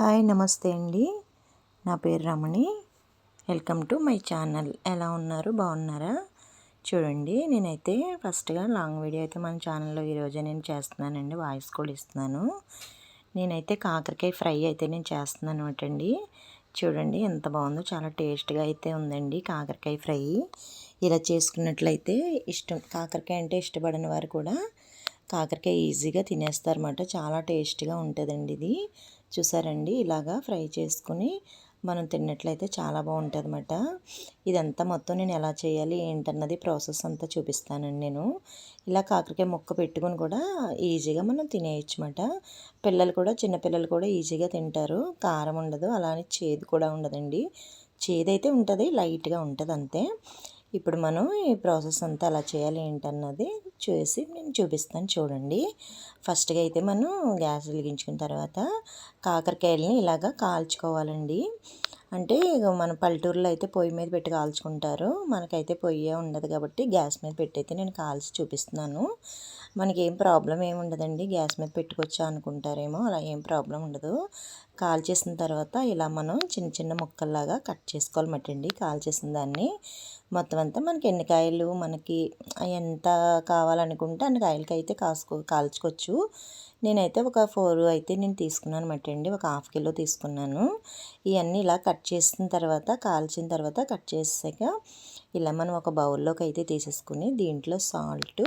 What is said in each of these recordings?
Hi నమస్తే అండి. నా పేరు Ramani. Welcome to my channel. ఎలా ఉన్నారు? బాగున్నారా? చూడండి నేనైతే ఫస్ట్గా లాంగ్ వీడియో అయితే మన ఛానల్లో ఈరోజే నేను చేస్తున్నానండి. వాయిస్ కూడా ఇస్తున్నాను. నేనైతే కాకరకాయ ఫ్రై అయితే నేను చేస్తున్నాను అనమాట చూడండి ఎంత బాగుందో చాలా టేస్ట్గా అయితే ఉందండి కాకరకాయ ఫ్రై. ఇలా చేసుకున్నట్లయితే ఇష్టం కాకరకాయ అంటే ఇష్టపడని వారు కూడా కాకరకాయ ఈజీగా తినేస్తారన్నమాట. చాలా టేస్ట్గా ఉంటుందండి ఇది. చూసారండి? ఇలాగా ఫ్రై చేసుకుని మనం తిన్నట్లయితే చాలా బాగుంటుంది అనమాట ఇదంతా మొత్తం నేను ఎలా చేయాలి ఏంటన్నది ప్రాసెస్ అంతా చూపిస్తానండి నేను. ఇలా కాకరకాయ ముక్క పెట్టుకొని కూడా ఈజీగా మనం తినేయచ్చు అనమాట పిల్లలు కూడా చిన్నపిల్లలు కూడా ఈజీగా తింటారు. కారం ఉండదు అలానే చేదు కూడా ఉండదండి. చేదైతే ఉంటుంది లైట్గా ఉంటుంది అంతే ఇప్పుడు మనం ఈ ప్రాసెస్ అంతా ఎలా చేయాలి ఏంటన్నది చూసి నేను చూపిస్తాను చూడండి. ఫస్ట్గా అయితే మనం గ్యాస్ వెలిగించుకున్న తర్వాత కాకరకాయలని ఇలాగా కాల్చుకోవాలండి. అంటే మన పల్లెటూరులో అయితే పొయ్యి మీద పెట్టి కాల్చుకుంటారు. మనకైతే పొయ్యే ఉండదు కాబట్టి గ్యాస్ మీద పెట్టి అయితే నేను కాల్చి చూపిస్తున్నాను. మనకి ఏం ప్రాబ్లం ఏమి ఉండదండి. గ్యాస్ మీద పెట్టుకొచ్చా అనుకుంటారేమో అలా ఏం ప్రాబ్లం ఉండదు. కాల్ చేసిన తర్వాత ఇలా మనం చిన్న చిన్న ముక్కల్లాగా కట్ చేసుకోవాలన్నమాట కాల్ చేసిన దాన్ని మొత్తం అంతా మనకి ఎన్ని కాయలు మనకి ఎంత కావాలనుకుంటే అన్ని కాయలకి అయితే కాసుకో కాల్చుకోవచ్చు. నేనైతే ఒక ఫోర్ అయితే నేను తీసుకున్నాను అనమాట అండి. ఒక హాఫ్ కిలో తీసుకున్నాను. ఇవన్నీ ఇలా కట్ చేసిన తర్వాత కాల్చిన తర్వాత కట్ చేసాక ఇలా మనం ఒక బౌల్లోకి అయితే తీసేసుకుని దీంట్లో సాల్ట్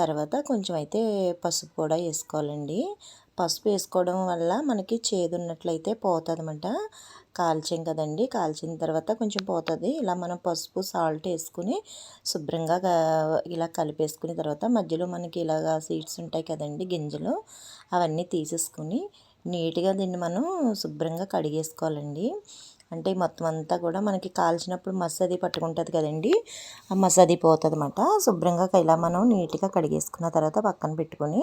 తర్వాత కొంచెం అయితే పసుపు కూడా వేసుకోవాలండి. పసుపు వేసుకోవడం వల్ల మనకి చేదు ఉన్నట్లయితే పోతుంది అనమాట కాల్చాం కదండి. కాల్చిన తర్వాత కొంచెం పోతుంది. ఇలా మనం పసుపు సాల్ట్ వేసుకుని శుభ్రంగా ఇలా కలిపేసుకుని తర్వాత మధ్యలో మనకి ఇలాగా సీడ్స్ ఉంటాయి కదండి గింజలు అవన్నీ తీసేసుకుని నీట్గా దీన్ని మనం శుభ్రంగా కడిగేసుకోవాలండి. అంటే మొత్తం అంతా కూడా మనకి కాల్చినప్పుడు మసది పట్టుకుంటుంది కదండి. ఆ మసది పోతుంది అనమాట శుభ్రంగా ఇలా మనం నీట్గా కడిగేసుకున్న తర్వాత పక్కన పెట్టుకొని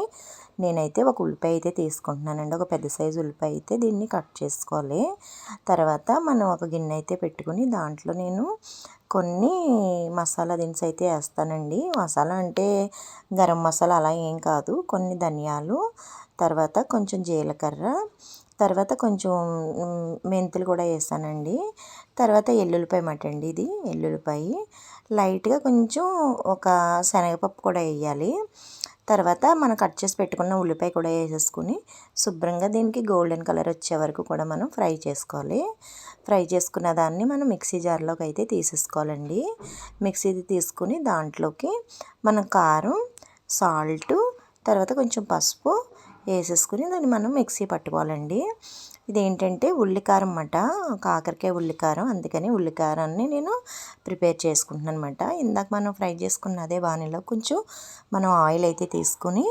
నేనైతే ఒక ఉల్లిపాయ అయితే తీసుకుంటున్నానండి. ఒక పెద్ద సైజు ఉల్లిపాయ అయితే దీన్ని కట్ చేసుకోవాలి. తర్వాత మనం ఒక గిన్నె అయితే పెట్టుకుని దాంట్లో నేను కొన్ని మసాలా దినుసు అయితే వేస్తానండి. మసాలా అంటే గరం మసాలా అలా ఏం కాదు. కొన్ని ధనియాలు తర్వాత కొంచెం జీలకర్ర తర్వాత కొంచెం మెంతులు కూడా వేసానండి తర్వాత ఎల్లుల్లిపాయ మాట అండి ఇది ఎల్లుల్లిపాయ. లైట్గా కొంచెం ఒక శనగపప్పు కూడా వేయాలి. తర్వాత మనం కట్ చేసి పెట్టుకున్న ఉల్లిపాయ కూడా వేసేసుకుని శుభ్రంగా దీనికి గోల్డెన్ కలర్ వచ్చే వరకు కూడా మనం ఫ్రై చేసుకోవాలి. ఫ్రై చేసుకున్న దాన్ని మనం మిక్సీ జార్లోకి అయితే తీసేసుకోవాలండి. మిక్సీ తీసుకుని దాంట్లోకి మనం కారం సాల్ట్ తర్వాత కొంచెం పసుపు వేసేసుకుని దాన్ని మనం మిక్సీ పట్టుకోవాలండి. ఇదేంటంటే ఉల్లికారం అన్నమాట. కాకరకాయ ఉల్లికారం. అందుకని ఉల్లికారాన్ని నేను ప్రిపేర్ చేసుకుంటున్నాను అనమాట ఇందాక మనం ఫ్రై చేసుకున్న అదే బాణీలో కొంచెం మనం ఆయిల్ అయితే తీసుకుని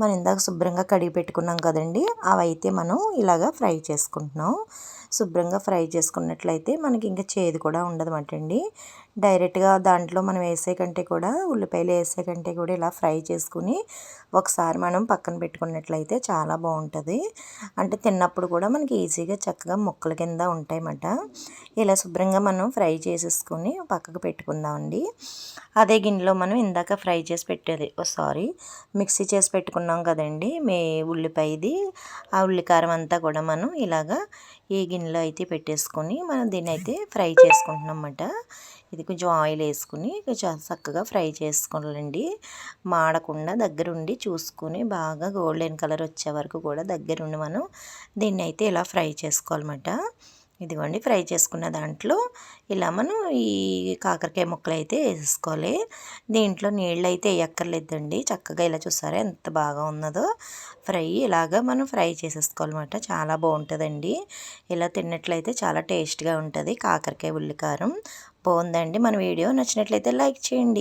మనం ఇందాక శుభ్రంగా కడిగి పెట్టుకున్నాం కదండి. అవైతే మనం ఇలాగా ఫ్రై చేసుకుంటున్నాం. శుభ్రంగా ఫ్రై చేసుకున్నట్లయితే మనకి ఇంకా చేదు కూడా ఉండదన్నమాట అండి. డైరెక్ట్గా దాంట్లో మనం వేసే కంటే కూడా ఉల్లిపాయలు వేసే కంటే కూడా ఇలా ఫ్రై చేసుకుని ఒకసారి మనం పక్కన పెట్టుకున్నట్లయితే చాలా బాగుంటుంది. అంటే తిన్నప్పుడు కూడా మనకి ఈజీగా చక్కగా ముక్కల కింద ఉంటాయన్నమాట. ఇలా శుభ్రంగా మనం ఫ్రై చేసేసుకొని పక్కకు పెట్టుకుందామండి. అదే గిన్నెలో మనం ఇందాక ఫ్రై చేసి పెట్టేది సారీ మిక్సీ చేసి పెట్టుకున్నాం కదండి మే ఉల్లిపాయది ఆ ఉల్లికారం అంతా కూడా మనం ఇలాగా ఈ గిన్నెలో అయితే పెట్టేసుకొని మనం దీన్ని అయితే ఫ్రై చేసుకుంటున్నాం అన్నమాట. ఇది కొంచెం ఆయిల్ వేసుకుని కొంచెం చక్కగా ఫ్రై చేసుకోవాలండి. మాడకుండా దగ్గరుండి చూసుకొని బాగా గోల్డెన్ కలర్ వచ్చే వరకు కూడా దగ్గరుండి మనం దీన్ని అయితే ఇలా ఫ్రై చేసుకోవాలన్నమాట. ఇదిగోండి ఫ్రై చేసుకున్న దాంట్లో ఇలా మనం ఈ కాకరకాయ ముక్కలు అయితే వేసుకోవాలి దీంట్లో నీళ్ళు అయితే వేయక్కర్లేదండి. చక్కగా ఇలా చూసారా ఎంత బాగా ఉన్నదో. ఫ్రై ఇలాగా మనం ఫ్రై చేసేసుకోవాలన్నమాట. చాలా బాగుంటుందండి. ఇలా తిన్నట్లయితే చాలా టేస్ట్గా ఉంటుంది కాకరకాయ ఉల్లికారం. బాగుందండి. మన వీడియో నచ్చినట్లయితే లైక్ చేయండి.